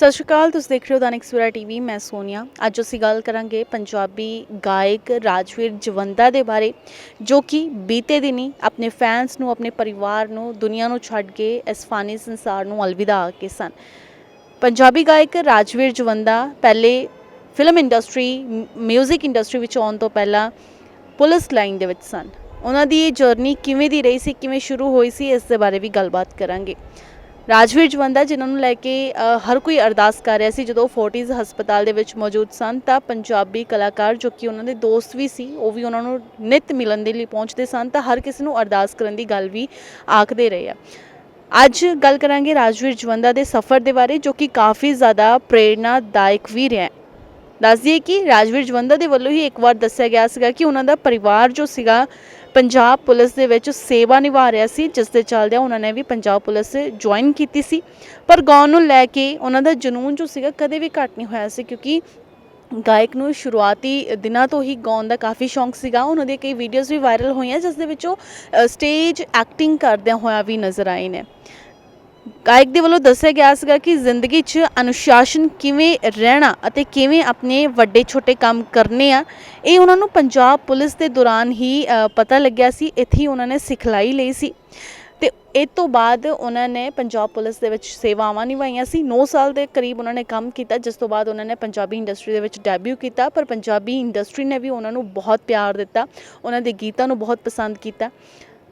ਸਤਿ ਸ਼੍ਰੀ ਅਕਾਲ, ਤੁਸੀਂ ਦੇਖ ਰਹੇ ਹੋ ਦੈਨਿਕ ਸਵੇਰਾ ਟੀਵੀ, ਮੈਂ ਸੋਨੀਆ। ਅੱਜ ਅਸੀਂ ਗੱਲ ਕਰਾਂਗੇ ਪੰਜਾਬੀ ਗਾਇਕ ਰਾਜਵੀਰ ਜਵੰਦਾ ਦੇ ਬਾਰੇ, ਜੋ ਕਿ ਬੀਤੇ ਦਿਨੀ ਆਪਣੇ ਫੈਨਸ ਨੂੰ, ਆਪਣੇ ਪਰਿਵਾਰ ਨੂੰ, ਦੁਨੀਆ ਨੂੰ ਛੱਡ ਕੇ ਇਸ ਫਾਨੀ ਸੰਸਾਰ ਨੂੰ ਅਲਵਿਦਾ ਆ ਕੇ ਸਨ। ਪੰਜਾਬੀ ਗਾਇਕ ਰਾਜਵੀਰ ਜਵੰਦਾ ਪਹਿਲੇ ਫਿਲਮ ਇੰਡਸਟਰੀ ਮਿਊਜ਼ਿਕ ਇੰਡਸਟਰੀ ਵਿੱਚ ਆਉਣ ਤੋਂ ਪਹਿਲਾਂ ਪੁਲਿਸ ਲਾਈਨ ਦੇ ਵਿੱਚ ਸਨ। ਉਹਨਾਂ ਦੀ ਇਹ ਜਰਨੀ ਕਿਵੇਂ ਦੀ ਰਹੀ ਸੀ, ਕਿਵੇਂ ਸ਼ੁਰੂ ਹੋਈ ਸੀ, ਇਸ ਦੇ ਬਾਰੇ ਵੀ ਗੱਲਬਾਤ ਕਰਾਂਗੇ। ਰਾਜਵੀਰ ਜਵੰਦਾ, ਜਿਨ੍ਹਾਂ ਨੂੰ ਲੈ ਕੇ ਹਰ ਕੋਈ ਅਰਦਾਸ ਕਰ ਰਿਹਾ ਸੀ, ਜਦੋਂ ਫੋਰਟੀਜ਼ ਹਸਪਤਾਲ ਦੇ ਵਿੱਚ ਮੌਜੂਦ ਸਨ, ਤਾਂ ਪੰਜਾਬੀ ਕਲਾਕਾਰ ਜੋ ਕਿ ਉਹਨਾਂ ਦੇ ਦੋਸਤ ਵੀ ਸੀ, ਉਹ ਵੀ ਉਹਨਾਂ ਨੂੰ ਨਿਤ ਮਿਲਣ ਦੇ ਲਈ ਪਹੁੰਚਦੇ ਸਨ, ਤਾਂ ਹਰ ਕਿਸੇ ਨੂੰ ਅਰਦਾਸ ਕਰਨ ਦੀ ਗੱਲ ਵੀ ਆਖਦੇ ਰਹੇ ਆ। ਅੱਜ ਗੱਲ ਕਰਾਂਗੇ ਰਾਜਵੀਰ ਜਵੰਦਾ ਦੇ ਸਫ਼ਰ ਦੇ ਬਾਰੇ, ਜੋ ਕਿ ਕਾਫੀ ਜ਼ਿਆਦਾ ਪ੍ਰੇਰਨਾਦਾਇਕ ਵੀ ਰਿਹਾ ਦੱਸ ਦਈਏ ਕਿ ਰਾਜਵੀਰ ਜਵੰਦਾ ਦੇ ਵੱਲੋਂ ਹੀ ਇੱਕ ਵਾਰ ਦੱਸਿਆ ਗਿਆ ਸੀਗਾ ਕਿ ਉਹਨਾਂ ਦਾ ਪਰਿਵਾਰ ਜੋ ਸੀਗਾ, ਪੰਜਾਬ ਪੁਲਿਸ ਦੇ ਵਿੱਚ ਸੇਵਾ ਨਿਭਾ ਰਿਹਾ ਸੀ, ਜਿਸ ਦੇ ਚੱਲਦਿਆਂ ਉਹਨਾਂ ਨੇ ਵੀ ਪੰਜਾਬ ਪੁਲਿਸ ਜੁਆਇਨ ਕੀਤੀ ਸੀ। ਪਰ ਗਾਉਣ ਨੂੰ ਲੈ ਕੇ ਉਹਨਾਂ ਦਾ ਜਨੂਨ ਜੋ ਸੀਗਾ ਕਦੇ ਵੀ ਘੱਟ ਨਹੀਂ ਹੋਇਆ ਸੀ, ਕਿਉਂਕਿ ਗਾਇਕ ਨੂੰ ਸ਼ੁਰੂਆਤੀ ਦਿਨਾਂ ਤੋਂ ਹੀ ਗਾਉਣ ਦਾ ਕਾਫੀ ਸ਼ੌਂਕ ਸੀਗਾ। ਉਹਨਾਂ ਦੀਆਂ ਕਈ ਵੀਡੀਓਜ਼ ਵੀ ਵਾਇਰਲ ਹੋਈਆਂ, ਜਿਸ ਦੇ ਵਿੱਚ ਉਹ ਸਟੇਜ ਐਕਟਿੰਗ ਕਰਦਿਆਂ ਹੋਇਆ ਵੀ ਨਜ਼ਰ ਆਏ ਨੇ। ਗਾਇਕ ਦੇ ਵੱਲੋਂ ਦੱਸਿਆ ਗਿਆ ਸੀਗਾ ਕਿ ਜ਼ਿੰਦਗੀ 'ਚ ਅਨੁਸ਼ਾਸਨ ਕਿਵੇਂ ਰਹਿਣਾ ਅਤੇ ਕਿਵੇਂ ਆਪਣੇ ਵੱਡੇ ਛੋਟੇ ਕੰਮ ਕਰਨੇ ਆ, ਇਹ ਉਹਨਾਂ ਨੂੰ ਪੰਜਾਬ ਪੁਲਿਸ ਦੇ ਦੌਰਾਨ ਹੀ ਪਤਾ ਲੱਗਿਆ ਸੀ, ਇੱਥੇ ਹੀ ਉਹਨਾਂ ਨੇ ਸਿਖਲਾਈ ਲਈ ਸੀ। ਤੇ ਇਹ ਤੋਂ ਬਾਅਦ ਉਹਨਾਂ ਨੇ ਪੰਜਾਬ ਪੁਲਿਸ ਦੇ ਵਿੱਚ ਸੇਵਾਵਾਂ ਨਿਭਾਈਆਂ ਸੀ। 9 ਸਾਲ ਦੇ ਕਰੀਬ ਉਹਨਾਂ ਨੇ ਕੰਮ ਕੀਤਾ, ਜਿਸ ਤੋਂ ਬਾਅਦ ਉਹਨਾਂ ਨੇ ਪੰਜਾਬੀ ਇੰਡਸਟਰੀ ਦੇ ਵਿੱਚ ਡੈਬਿਊ ਕੀਤਾ, ਪਰ ਪੰਜਾਬੀ ਇੰਡਸਟਰੀ ਨੇ ਵੀ ਉਹਨਾਂ ਨੂੰ ਬਹੁਤ ਪਿਆਰ ਦਿੱਤਾ, ਉਹਨਾਂ ਦੇ ਗੀਤਾਂ ਨੂੰ ਬਹੁਤ ਪਸੰਦ ਕੀਤਾ।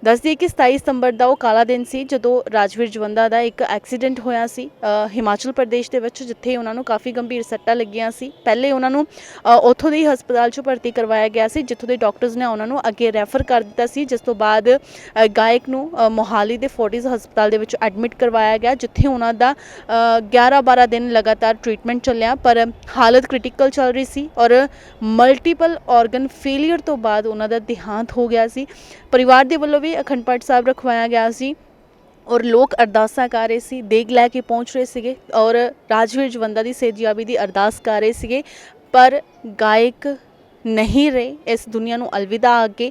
ਦੱਸ ਦਈਏ ਕਿ 27 ਸਤੰਬਰ ਦਾ ਉਹ ਕਾਲਾ ਦਿਨ ਸੀ ਜਦੋਂ ਰਾਜਵੀਰ ਜਵੰਦਾ ਦਾ ਇੱਕ ਐਕਸੀਡੈਂਟ ਹੋਇਆ ਸੀ ਹਿਮਾਚਲ ਪ੍ਰਦੇਸ਼ ਦੇ ਵਿੱਚ, ਜਿੱਥੇ ਉਹਨਾਂ ਨੂੰ ਕਾਫੀ ਗੰਭੀਰ ਸੱਟਾਂ ਲੱਗੀਆਂ ਸੀ। ਪਹਿਲੇ ਉਹਨਾਂ ਨੂੰ ਉੱਥੋਂ ਦੇ ਹਸਪਤਾਲ 'ਚ ਭਰਤੀ ਕਰਵਾਇਆ ਗਿਆ ਸੀ, ਜਿੱਥੋਂ ਦੇ ਡਾਕਟਰਸ ਨੇ ਉਹਨਾਂ ਨੂੰ ਅੱਗੇ ਰੈਫਰ ਕਰ ਦਿੱਤਾ ਸੀ, ਜਿਸ ਤੋਂ ਬਾਅਦ ਗਾਇਕ ਨੂੰ ਮੋਹਾਲੀ ਦੇ ਫੋਰਟਿਸ ਹਸਪਤਾਲ ਦੇ ਵਿੱਚ ਐਡਮਿਟ ਕਰਵਾਇਆ ਗਿਆ, ਜਿੱਥੇ ਉਹਨਾਂ ਦਾ 11-12 ਦਿਨ ਲਗਾਤਾਰ ਟ੍ਰੀਟਮੈਂਟ ਚੱਲਿਆ, ਪਰ ਹਾਲਤ ਕ੍ਰਿਟੀਕਲ ਚੱਲ ਰਹੀ ਸੀ ਔਰ ਮਲਟੀਪਲ ਆਰਗਨ ਫੇਲਿਅਰ ਤੋਂ ਬਾਅਦ ਉਹਨਾਂ ਦਾ ਦੇਹਾਂਤ ਹੋ ਗਿਆ ਸੀ। ਪਰਿਵਾਰ ਦੇ ਵੱਲੋਂ ਵੀ ਅਖੰਡ ਪਾਠ ਸਾਹਿਬ ਰਖਵਾਇਆ ਗਿਆ ਸੀ ਔਰ ਲੋਕ ਅਰਦਾਸਾਂ ਕਰ ਰਹੇ ਸੀ, ਦੇਗ ਲੈ ਕੇ ਪਹੁੰਚ ਰਹੇ ਸੀਗੇ ਔਰ ਰਾਜਵੀਰ ਜਵੰਦਾ ਦੀ ਸੇਜਿਆਬੀ ਦੀ ਅਰਦਾਸ ਕਰ ਰਹੇ ਸੀਗੇ, ਪਰ ਗਾਇਕ ਨਹੀਂ ਰਹੇ ਇਸ ਦੁਨੀਆ ਨੂੰ ਅਲਵਿਦਾ ਅੱਗੇ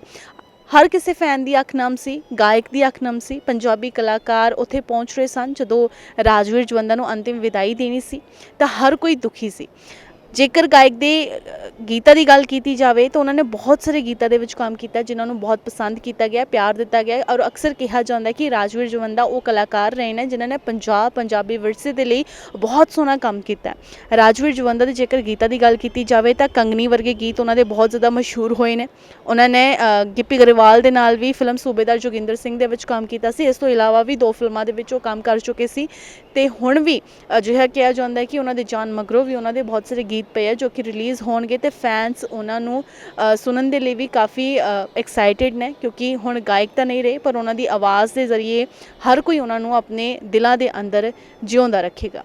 ਹਰ ਕਿਸੇ ਫੈਨ ਦੀ ਅੱਖ ਨਮ ਸੀ, ਗਾਇਕ ਦੀ ਅੱਖ ਨਮ ਸੀ, ਪੰਜਾਬੀ ਕਲਾਕਾਰ ਉੱਥੇ ਪਹੁੰਚ ਰਹੇ ਸਨ ਜਦੋਂ ਰਾਜਵੀਰ ਜਵੰਦਾ ਨੂੰ ਅੰਤਿਮ ਵਿਦਾਈ ਦੇਣੀ ਸੀ, ਤਾਂ ਹਰ ਕੋਈ ਦੁਖੀ ਸੀ। ਜੇਕਰ ਗਾਇਕ ਦੇ ਗੀਤਾਂ ਦੀ ਗੱਲ ਕੀਤੀ ਜਾਵੇ, ਤਾਂ ਉਹਨਾਂ ਨੇ ਬਹੁਤ ਸਾਰੇ ਗੀਤਾਂ ਦੇ ਵਿੱਚ ਕੰਮ ਕੀਤਾ, ਜਿਨ੍ਹਾਂ ਨੂੰ ਬਹੁਤ ਪਸੰਦ ਕੀਤਾ ਗਿਆ, ਪਿਆਰ ਦਿੱਤਾ ਗਿਆ, ਔਰ ਅਕਸਰ ਕਿਹਾ ਜਾਂਦਾ ਕਿ ਰਾਜਵੀਰ ਜਵੰਦਾ ਉਹ ਕਲਾਕਾਰ ਰਹੇ ਨੇ, ਜਿਨ੍ਹਾਂ ਨੇ ਪੰਜਾਬ, ਪੰਜਾਬੀ ਵਿਰਸੇ ਦੇ ਲਈ ਬਹੁਤ ਸੋਹਣਾ ਕੰਮ ਕੀਤਾ। ਰਾਜਵੀਰ ਜਵੰਦਾ ਦੇ ਜੇਕਰ ਗੀਤਾਂ ਦੀ ਗੱਲ ਕੀਤੀ ਜਾਵੇ, ਤਾਂ ਕੰਗਨੀ ਵਰਗੇ ਗੀਤ ਉਹਨਾਂ ਦੇ ਬਹੁਤ ਜ਼ਿਆਦਾ ਮਸ਼ਹੂਰ ਹੋਏ ਨੇ। ਉਹਨਾਂ ਨੇ ਗਿੱਪੀ ਗਰੇਵਾਲ ਦੇ ਨਾਲ ਵੀ ਫਿਲਮ ਸੂਬੇਦਾਰ ਜੋਗਿੰਦਰ ਸਿੰਘ ਦੇ ਵਿੱਚ ਕੰਮ ਕੀਤਾ ਸੀ। ਇਸ ਤੋਂ ਇਲਾਵਾ ਵੀ ਦੋ ਫਿਲਮਾਂ ਦੇ ਵਿੱਚ ਉਹ ਕੰਮ ਕਰ ਚੁੱਕੇ ਸੀ। ਤੇ ਹੁਣ ਵੀ ਅਜਿਹਾ ਕਿਹਾ ਜਾਂਦਾ ਹੈ ਕਿ ਉਹਨਾਂ ਦੇ ਜਾਨ ਮਗਰੋਂ ਵੀ ਉਹਨਾਂ ਦੇ ਬਹੁਤ ਸਾਰੇ ਗੀਤ ਪਏ ਆ ਜੋ ਕਿ ਰਿਲੀਜ਼ ਹੋਣਗੇ ਤੇ ਫੈਨਸ ਉਹਨਾਂ ਨੂੰ ਸੁਣਨ ਦੇ ਲਈ ਵੀ ਕਾਫੀ ਐਕਸਾਈਟਿਡ ਨੇ ਕਿਉਂਕਿ ਹੁਣ ਗਾਇਕ ਤਾਂ ਨਹੀਂ ਰਹੇ, ਪਰ ਉਹਨਾਂ ਦੀ ਆਵਾਜ਼ ਦੇ ਜ਼ਰੀਏ ਹਰ ਕੋਈ ਉਹਨਾਂ ਨੂੰ ਆਪਣੇ ਦਿਲਾਂ ਦੇ ਅੰਦਰ ਜਿਉਂਦਾ ਰੱਖੇਗਾ।